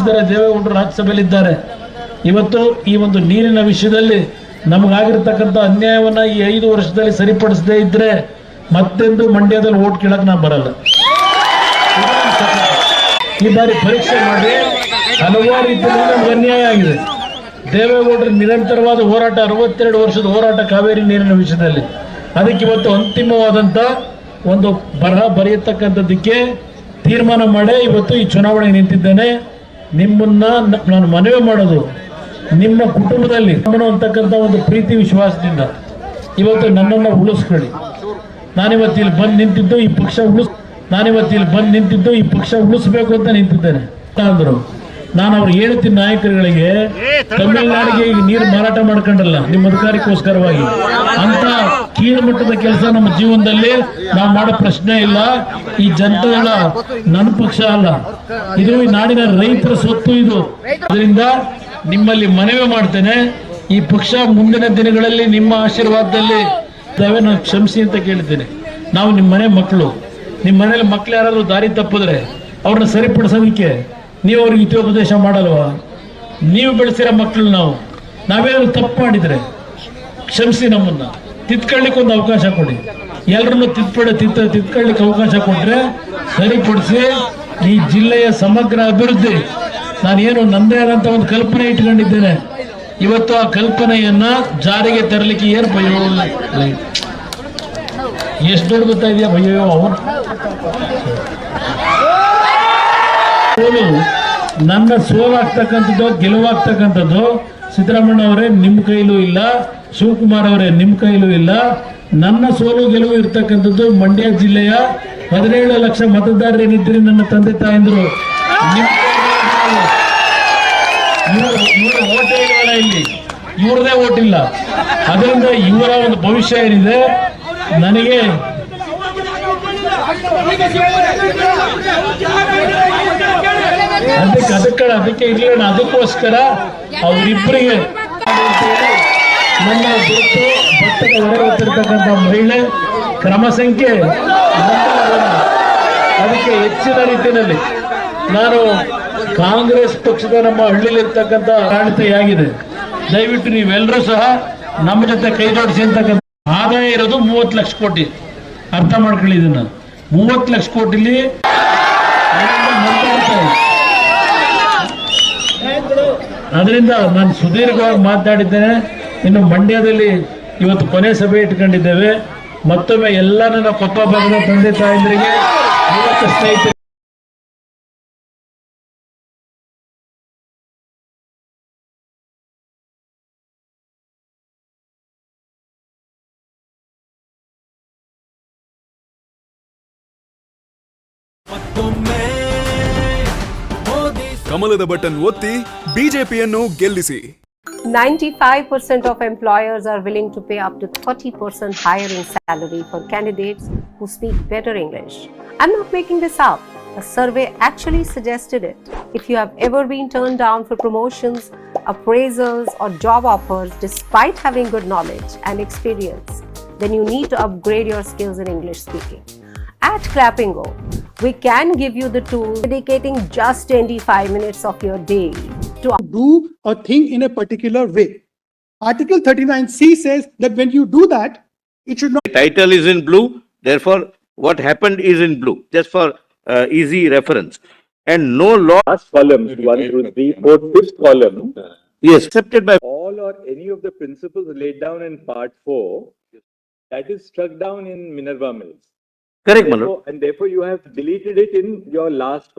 ಕಳಿಸಿದ್ದಾರೆ ದೇವೇಗೌಡರು ರಾಜ್ಯಸಭೆಯಲ್ಲಿದ್ದಾರೆ. ಇವತ್ತು ಈ ಒಂದು ನೀರಿನ ವಿಷಯದಲ್ಲಿ ನಮಗಾಗಿರ್ತಕ್ಕಂಥ ಅನ್ಯಾಯವನ್ನ ಈ ಐದು ವರ್ಷದಲ್ಲಿ ಸರಿಪಡಿಸದೇ ಇದ್ರೆ ಮತ್ತೆಂದು ಮಂಡ್ಯದಲ್ಲಿ ಓಟ್ ಕೇಳಕ್ ನಾ ಬರಲ್ಲ. ಈ ಬಾರಿ ಪರೀಕ್ಷೆ ಮಾಡಿ ಹಲವಾರು ರೀತಿಯಲ್ಲಿ ನಮ್ಗೆ ಅನ್ಯಾಯ ಆಗಿದೆ. ದೇವೇಗೌಡರ ನಿರಂತರವಾದ ಹೋರಾಟ, ಅರವತ್ತೆರಡು ವರ್ಷದ ಹೋರಾಟ ಕಾವೇರಿ ನೀರಿನ ವಿಷಯದಲ್ಲಿ. ಅದಕ್ಕೆ ಇವತ್ತು ಅಂತಿಮವಾದಂತ ಒಂದು ಬರಹ ಬರೆಯತಕ್ಕಂಥದ್ದಕ್ಕೆ ತೀರ್ಮಾನ ಮಾಡಿ ಇವತ್ತು ಈ ಚುನಾವಣೆಗೆ ನಿಂತಿದ್ದೇನೆ. ನಿಮ್ಮನ್ನ ನಾನು ಮನವಿ ಮಾಡೋದು ನಿಮ್ಮ ಕುಟುಂಬದಲ್ಲಿ ಅಂತಕ್ಕಂಥ ಒಂದು ಪ್ರೀತಿ ವಿಶ್ವಾಸದಿಂದ ಇವತ್ತು ನನ್ನನ್ನು ಉಳಿಸ್ಕೊಳ್ಳಿ. ನಾನಿವತ್ತು ಇಲ್ಲಿ ಬಂದು ನಿಂತಿದ್ದು ಈ ಪಕ್ಷ ಉಳಿಸ್ ನಾನಿವತ್ತು ಇಲ್ಲಿ ಬಂದು ನಿಂತಿದ್ದು ಈ ಪಕ್ಷ ಉಳಿಸ್ಬೇಕು ಅಂತ ನಿಂತಿದ್ದೇನೆ. ಅಂದ್ರು. ನಾನು ಅವ್ರು ಹೇಳ್ತೀನಿ ನಾಯಕರುಗಳಿಗೆ ತಮಿಳುನಾಡಿಗೆ ಈಗ ನೀರು ಮಾರಾಟ ಮಾಡ್ಕೊಂಡಲ್ಲ ನಿಮ್ಮ ಅಧಿಕಾರಕ್ಕೋಸ್ಕರವಾಗಿ ಅಂತ ಕೀಳು ಮಟ್ಟದ ಕೆಲಸ ನಮ್ಮ ಜೀವನದಲ್ಲಿ ನಾವು ಮಾಡೋ ಪ್ರಶ್ನೆ ಇಲ್ಲ. ಈ ಜನತೆಗಳ ನನ್ನ ಪಕ್ಷ ಅಲ್ಲ. ಇದು ಈ ನಾಡಿನ ರೈತರ ಸ್ವತ್ತು ಇದು. ಅದರಿಂದ ನಿಮ್ಮಲ್ಲಿ ಮನವಿ ಮಾಡ್ತೇನೆ. ಈ ಪಕ್ಷ ಮುಂದಿನ ದಿನಗಳಲ್ಲಿ ನಿಮ್ಮ ಆಶೀರ್ವಾದದಲ್ಲಿ ತಾವೇ ನಾನು ಕ್ಷಮಿಸಿ ಅಂತ ಕೇಳ್ತೇನೆ. ನಾವು ನಿಮ್ಮ ಮನೆ ಮಕ್ಕಳು. ನಿಮ್ಮ ಮನೇಲಿ ಮಕ್ಳು ಯಾರಾದ್ರೂ ದಾರಿ ತಪ್ಪಿದ್ರೆ ಅವ್ರನ್ನ ಸರಿಪಡಿಸೋದಕ್ಕೆ ನೀವು ಅವ್ರಿಗೆ ಹಿತೋಪದೇಶ ಮಾಡಲ್ವಾ? ನೀವು ಬೆಳೆಸಿರೋ ಮಕ್ಕಳು ನಾವು, ನಾವೇನಾದ್ರು ತಪ್ಪು ಮಾಡಿದರೆ, ಕ್ಷಮಿಸಿ ನಮ್ಮನ್ನ. ತಿದ್ಕೊಳ್ಳಿಕ್ಕೆ ಒಂದು ಅವಕಾಶ ಕೊಡಿ. ಎಲ್ಲರನ್ನು ತಿದ್ಪಡೆ ತಿತ್ತ ತಿದ್ಕೊಳ್ಳಿಕ್ಕೆ ಅವಕಾಶ ಕೊಟ್ಟರೆ ಸರಿಪಡಿಸಿ ಈ ಜಿಲ್ಲೆಯ ಸಮಗ್ರ ಅಭಿವೃದ್ಧಿ. ನಾನೇನು ನಂದೇ ಆದಂಥ ಒಂದು ಕಲ್ಪನೆ ಇಟ್ಕೊಂಡಿದ್ದೇನೆ. ಇವತ್ತು ಆ ಕಲ್ಪನೆಯನ್ನ ಜಾರಿಗೆ ತರಲಿಕ್ಕೆ ಏನು ಭಯೋ ಎಷ್ಟು ದೊಡ್ಡ ಗೊತ್ತಾ ಇದೆಯಾ ಭಯೋ? ಸೋಲು ನನ್ನ ಸೋಲಾಗ್ತಕ್ಕಂಥದ್ದು, ಗೆಲುವಾಗ್ತಕ್ಕಂಥದ್ದು ಸಿದ್ದರಾಮಣ್ಣ ಅವರೇ, ನಿಮ್ಮ ಕೈಲೂ ಇಲ್ಲ. ಶಿವಕುಮಾರ್ ಅವರೇ, ನಿಮ್ಮ ಕೈಲೂ ಇಲ್ಲ. ನನ್ನ ಸೋಲು, ಗೆಲುವು ಇರ್ತಕ್ಕಂಥದ್ದು ಮಂಡ್ಯ ಜಿಲ್ಲೆಯ ಹದಿನೇಳು ಲಕ್ಷ ಮತದಾರರೇನಿದ್ದರೆ ನನ್ನ ತಂದೆ ತಾಯಂದ್ರು. ಇವ್ರದೇ ಓಟ್ ಇಲ್ಲ? ಅದರಿಂದ ಇವರ ಒಂದು ಭವಿಷ್ಯ ಏನಿದೆ? ನನಗೆ ಅದಕ್ಕೆ ಅದಕ್ಕೆ ಅದಕ್ಕೆ ಇರ್ಲಿಲ್ಲ. ಅದಕ್ಕೋಸ್ಕರ ಅವರಿಬ್ಬರಿಗೆ ನನ್ನ ಭತ್ತದ ಹೊರಗುತ್ತಿರ್ತಕ್ಕಂಥ ಮಹಿಳೆ ಕ್ರಮ ಸಂಖ್ಯೆ ಅದಕ್ಕೆ ಹೆಚ್ಚಿನ ರೀತಿಯಲ್ಲಿ ನಾನು ಕಾಂಗ್ರೆಸ್ ಪಕ್ಷದ ನಮ್ಮ ಹಳ್ಳಿಲಿರ್ತಕ್ಕಂಥ ಆಡಳಿತೆಯಾಗಿದೆ. ದಯವಿಟ್ಟು ನೀವೆಲ್ಲರೂ ಸಹ ನಮ್ಮ ಜೊತೆ ಕೈ ಜೋಡಿಸಿ ಅಂತಕ್ಕಂಥ ಆದಾಯ ಇರೋದು ಮೂವತ್ತು ಲಕ್ಷ ಕೋಟಿ. ಅರ್ಥ ಮಾಡ್ಕೊಳ್ಳಿ ಇದನ್ನ. ಮೂವತ್ತು ಲಕ್ಷ ಕೋಟಿಲಿ ಅದರಿಂದ ಮಾತಾಡ್ತಾರೆ. ಅದರಿಂದ ನಾನು ಸುದೀರ್ಘವಾಗಿ ಮಾತನಾಡಿದ್ದೇನೆ. ಇನ್ನು ಮಂಡ್ಯದಲ್ಲಿ ಇವತ್ತು ಕೊನೆ ಸಭೆ ಇಟ್ಕೊಂಡಿದ್ದೇವೆ. ಮತ್ತೊಮ್ಮೆ ಎಲ್ಲ ನನ್ನ ಕೊಪ್ಪ ಭಾಗದ ತಂದೆ ತಾಯಂದರಿಗೆ ಸ್ನೇಹಿತರು ಸ್ನೇಹಿತರಿಗೆ ಕಮಲದ ಬಟನ್ ಒತ್ತಿ ಬಿಜೆಪಿಯನ್ನು ಗೆಲ್ಲಿಸಿ 95% of employers are willing to pay up to 30% higher in salary for candidates who speak better English. I'm not making this up. A survey actually suggested it. If you have ever been turned down for promotions, appraisals, or job offers despite having good knowledge and experience, then you need to upgrade your skills in English speaking. At Clappingo, we can give you the tools dedicating just 25 minutes of your day to do a thing in a particular way. Article 39C says that when you do that, it should not title is in blue, therefore what happened is in blue, just for uh, easy reference. And no law last columns, one through three, fourth, fifth column, is accepted by all or any of the principles laid down in part four, that is struck down in Minerva Mills. Correct. Therefore- And therefore you have deleted it in your last.